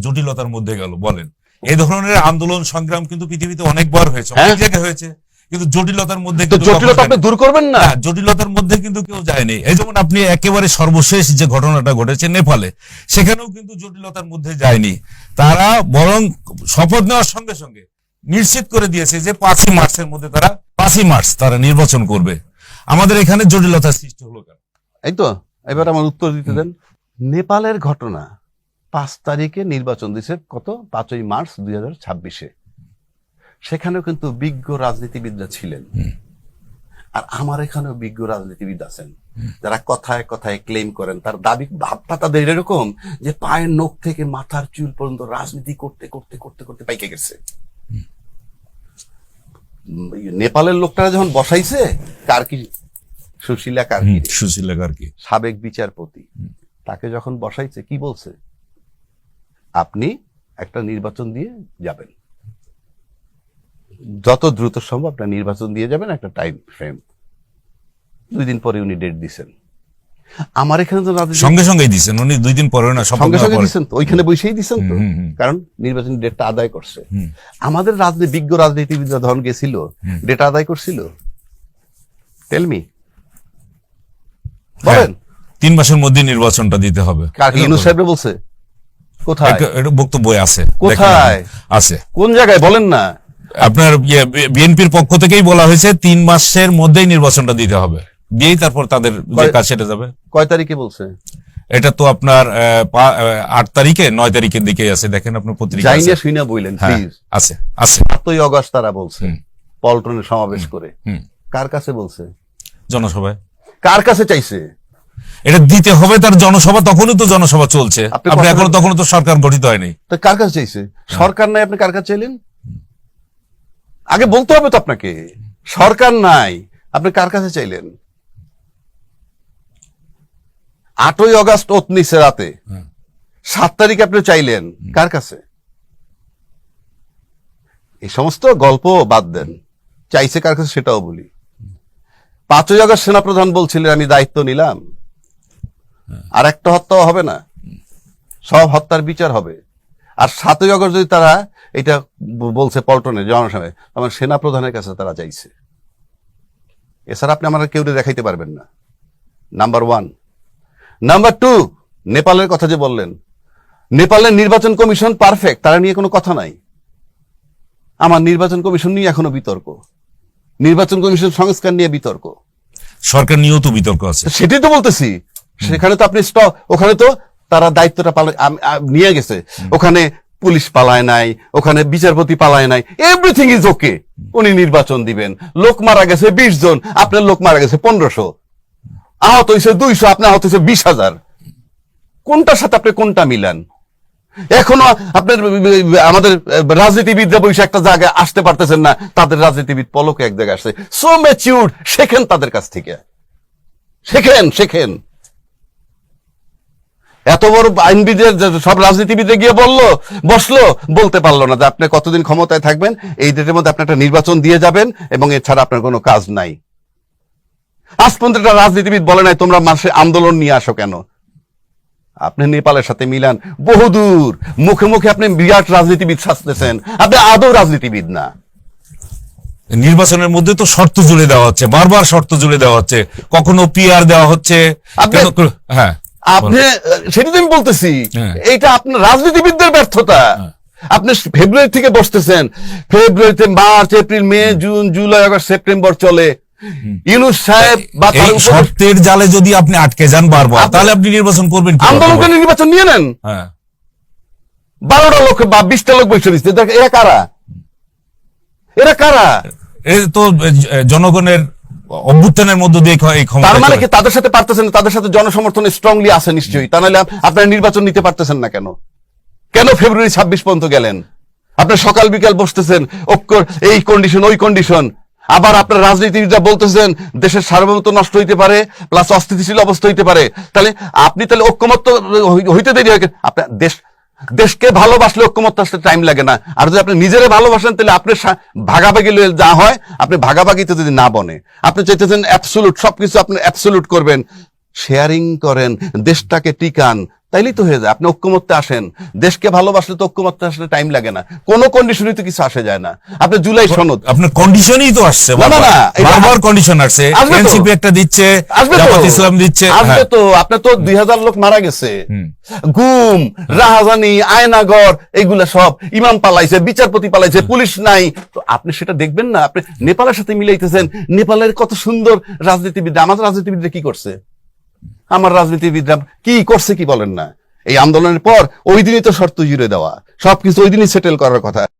জটিলতার মধ্যে গেল বলেন। এই ধরনের আন্দোলন সংগ্রাম কিন্তু পৃথিবীতে অনেকবার হয়েছে অনেক হ্যাঁ। জায়গায় হয়েছে কিন্তু জটিলতার মধ্যে জটিলতা আপনি দূর করবেন না। না জটিলতার মধ্যে কিন্তু কেউ যায়নি। এই যেমন আপনি একেবারে সর্বশেষ যে ঘটনাটা ঘটেছে নেপালে সেখানেও কিন্তু জটিলতার মধ্যে যায়নি। তারা বরং শপথ নেওয়ার সঙ্গে সঙ্গে নিশ্চিত করে দিয়েছে যে পাঁচই মার্চের মধ্যে তারা পাঁচই মার্চ তারা নির্বাচন করবে। আমাদের এখানে জটিলতার সৃষ্টি হলো কেন? এই তো এবার আমার উত্তর দিতে দেন। নেপালের ঘটনা। পাঁচ তারিখে নির্বাচন দিছে কত? পাঁচই মার্চ দুই হাজার ছাব্বিশে। সেখানেও কিন্তু বিজ্ঞ রাজনীতিবিদরা ছিলেন। আর আমার এখানেও বিজ্ঞ রাজনীতিবিদ আছেন। যারা কথায় কথায় ক্লেম করেন তার দাবি ভাবটা তাদের এরকম যে পায়ের নখ থেকে মাথার চুল পর্যন্ত রাজনীতি করতে করতে করতে করতে পাইকে গেছে। নেপালের লোকটারা যখন বসাইছে কার্কি সুশীলা কার্কি সুশীলা কার্কি সাবেক বিচারপতি। তাকে যখন বসাইছে কি বলছে? আপনি একটা নির্বাচন দিয়ে যাবেন। যত দ্রুত সম্ভব আপনার নির্বাচন দিয়ে যাবেন একটা টাইম ফ্রেম দুই দিন পরে উনি ডেট দিছেন। আমার এখানে তো সঙ্গে সঙ্গেই দিচ্ছেন উনি দুই দিন পরে না সঙ্গে সঙ্গে পরে। দিচ্ছেন তো। ওইখানে বসেই দিচ্ছেন তো। কারণ নির্বাচনী ডেটটা আদায় করছে। আমাদের রাজনীতি বিজ্ঞ রাজনীতিবিদরা ধরন গেছিল। ডেটা আদায় করছিল। টেলমি বলেন। তিন মাসের মধ্যে নির্বাচনটা দিতে হবে। সাহেবরা বলছে। কোথায়? বক্তব্য আছে। কোথায়? আছে। কোন জায়গায়? বলেন না। আপনার বিএনপির পক্ষ থেকেই বলা হয়েছে তিন মাসের মধ্যেই নির্বাচনটা দিতে হবে। দিয়েই তারপর তাদের যে কাজ সেটা যাবে। কয় তারিখে বলছে? এটা তো আপনার আট তারিখে নয় তারিখের দিকে আছে। দেখেন আপনার পত্রিকা যাই আছে। না বললেন হ্যাঁ, প্লিজ আছে আছে। সাতই অগস্ট তারা বলছে। হুম। পল্টনের সমাবেশ করে। কার কাছে বলছে? জনসভায়। কার কাছে চাইছে? এটা দিতে হবে তার জনসভা তখনই তো জনসভা চলছে। আপনি এখনও তখনও তো সরকার গঠিত হয়নি। তো কার কাছে চাইছে? সরকার নাই আপনি কার কাছে চাইলেন? আগে বলতে হবে তো আপনাকে। সরকার নাই আপনি কার কাছে চাইলেন? আটই অগস্ট ওতনিসে রাতে। হ্যাঁ। সাত তারিখ আপনি চাইলেন। কার কাছে? এই সমস্ত গল্প বাদ দেন। চাইছে কার কাছে সেটাও বলি। পাঁচই আগস্ট সেনাপ্রধান বলছিলেন আমি দায়িত্ব নিলাম। আর একটা হত্যাও হবে না। সব হত্যার বিচার হবে। আর সাতই আগস্ট যদি তারা এটা বলছে পল্টনে জনসভায় আমার সেনা প্রধানের কাছে তারা চাইছে এছাড়া আপনি আমার কেউ দেখাইতে পারবেন না। নাম্বার ওয়ান নাম্বার টু নেপালের কথা যে বললেন। নেপালের নির্বাচন কমিশন পারফেক্ট তারা নিয়ে কোনো কথা নাই। আমার নির্বাচন কমিশন নিয়ে এখনও বিতর্ক। নির্বাচন কমিশন সংস্কার নিয়ে বিতর্ক। সরকার নিয়েও তো বিতর্ক আছে। সেটাই তো বলতেছি। সেখানে তো আপনি স্ট- ওখানে তো তারা দায়িত্বটা পালন নিয়ে গেছে। ওখানে পুলিশ পালায় নাই, ওখানে বিচারপতি পালায় নাই এভরিথিং ইজ ওকে উনি নির্বাচন দিবেন। লোক মারা গেছে বিশ জন, আপনার লোক মারা গেছে পনেরোশো। আহত হয়েছে দুইশো, আপনার আহত হয়েছে বিশ হাজার। কোনটার সাথে আপনি কোনটা মিলান? এখনও আপনার আমাদের রাজনীতিবিদরা বসে একটা জায়গায় আসতে পারতেছেন না, তাদের রাজনীতিবিদ পলকে এক জায়গায় আসছে। সো ম্যাচিউর শেখেন তাদের কাছ থেকে। শেখেন শেখেন। এত বড় আইনবিদের সব রাজনীতিবিদে গিয়ে বলল বসল বলতে পারল না যে আপনি কতদিন ক্ষমতায় থাকবেন এই ডেটের মধ্যে আপনি একটা নির্বাচন দিয়ে যাবেন এবং এছাড়া আপনার কোনো কাজ নাই। আজ পর্যন্ত একটা রাজনীতিবিদ বলে নাই তোমরা মানুষের আন্দোলন নিয়ে আসো কেন? আপনি নেপালের সাথে মিলান বহুদূর মুখে মুখে আপনি বিরাট রাজনীতিবিদ সাজতেছেন আপনি আদৌ রাজনীতিবিদ না। নির্বাচনের মধ্যে তো শর্ত জুড়ে দেওয়া হচ্ছে বারবার শর্ত জুড়ে দেওয়া হচ্ছে কখনো পিআর দেওয়া হচ্ছে হ্যাঁ। আপনি সেটা তো আমি বলতেছি। এটা আপনার রাজনীতিবিদদের ব্যর্থতা। আপনি ফেব্রুয়ারি থেকে বসতেছেন। ফেব্রুয়ারিতে March April May June July August September চলে। ইউনুস সাহেব বা তার শর্তের জালে যদি আপনি আটকে যান বারবার তাহলে আপনি নির্বাচন করবেন আন্দোলন করে নির্বাচন নিয়ে নেন। হ্যাঁ। বারোটা লোক বা বিশটা লোক বসে দিচ্ছে এরা কারা? এরা কারা? এই তো জনগণের অভ্যুত্থানের মধ্য দিয়ে তার মানে কি তাদের সাথে পারতেছেন তাদের সাথে জনসমর্থন স্ট্রংলি আছে নিশ্চয়ই। তা নাহলে আপনারা নির্বাচন নিতে পারতেছেন না কেন? কেন ফেব্রুয়ারি ছাব্বিশ পর্যন্ত গেলেন? আপনি সকাল বিকাল বসতেছেন অক্ষর এই কন্ডিশন ওই কন্ডিশন আবার আপনার রাজনীতিবিদরা বলতেছেন দেশের সার্বভৌমত্ব নষ্ট হইতে পারে প্লাস অস্থিতিশীল অবস্থা হইতে পারে। তাহলে আপনি তাহলে ঐক্যমত্য হইতে দেরি হয় আপনার দেশ দেশকে ভালোবাসলে ঐক্যমত্য আসতে টাইম লাগে না। আর যদি আপনি নিজেরা ভালোবাসেন, তাহলে আপনি ভাগাভাগি যা হয়, আপনি ভাগাভাগিতে যদি না বনে। আপনি চাইতেছেন অ্যাবসোলুট সবকিছু আপনি অ্যাবসোলুট করবেন। শেয়ারিং করেন, দেশটাকে টিকান তাইলেই তো হয়ে যায়। আপনি ঐক্যমত্যে আসেন। দেশকে ভালোবাসলে তো ঐক্যমত্যে আসলে টাইম লাগে না। কোনো কন্ডিশনই তো কিছু আসে যায় না। আপনি জুলাই সনদ। আপনার কন্ডিশনই তো আসছে না, না, বারবার। কন্ডিশন আসছে। এনসিপি একটা দিচ্ছে আসবে তো। ইসলাম দিচ্ছে। আসবে হ্যাঁ। তো। আপনার তো দুই হাজার লোক মারা গেছে। গুম রাহাজানি আয়নাগর এগুলা সব। ইমাম পালাইছে বিচারপতি পালাইছে পুলিশ নাই। তো আপনি সেটা দেখবেন না? আপনি নেপালের সাথে মিলাইতেছেন। নেপালের কত সুন্দর রাজনীতিবিদ আমাদের রাজনীতিবিদরা কি করছে? আমার রাজনীতিবিদরা কি করছে কি বলেন না? এই আন্দোলনের পর ওই দিনই তো শর্ত জুড়ে দেওয়া। সবকিছু ওই দিনই সেটেল করার কথা।